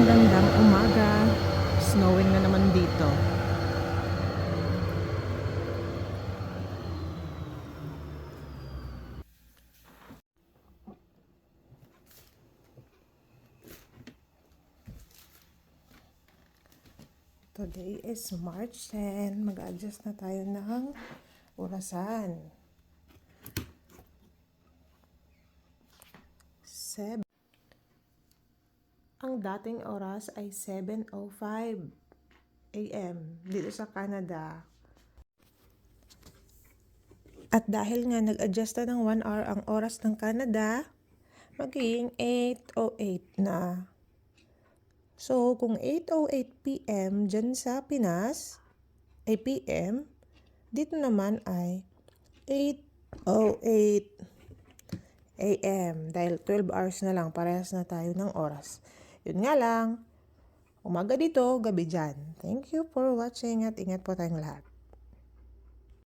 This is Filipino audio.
magandang umaga. Snowing na naman dito. Today is March 10. Mag-adjust na tayo ng orasan. Seven. Dating oras ay 7.05 a.m. dito sa Canada. At dahil nga nag-adjust na ng 1 hour ang oras ng Canada, magiging 8.08 na. So, kung 8.08 p.m. dyan sa Pinas, ay p.m., dito naman ay 8.08 a.m. Dahil 12 hours na lang, parehas na tayo ng oras. Yun nga lang, umaga dito, gabi dyan. Thank you for watching at ingat po tayong lahat.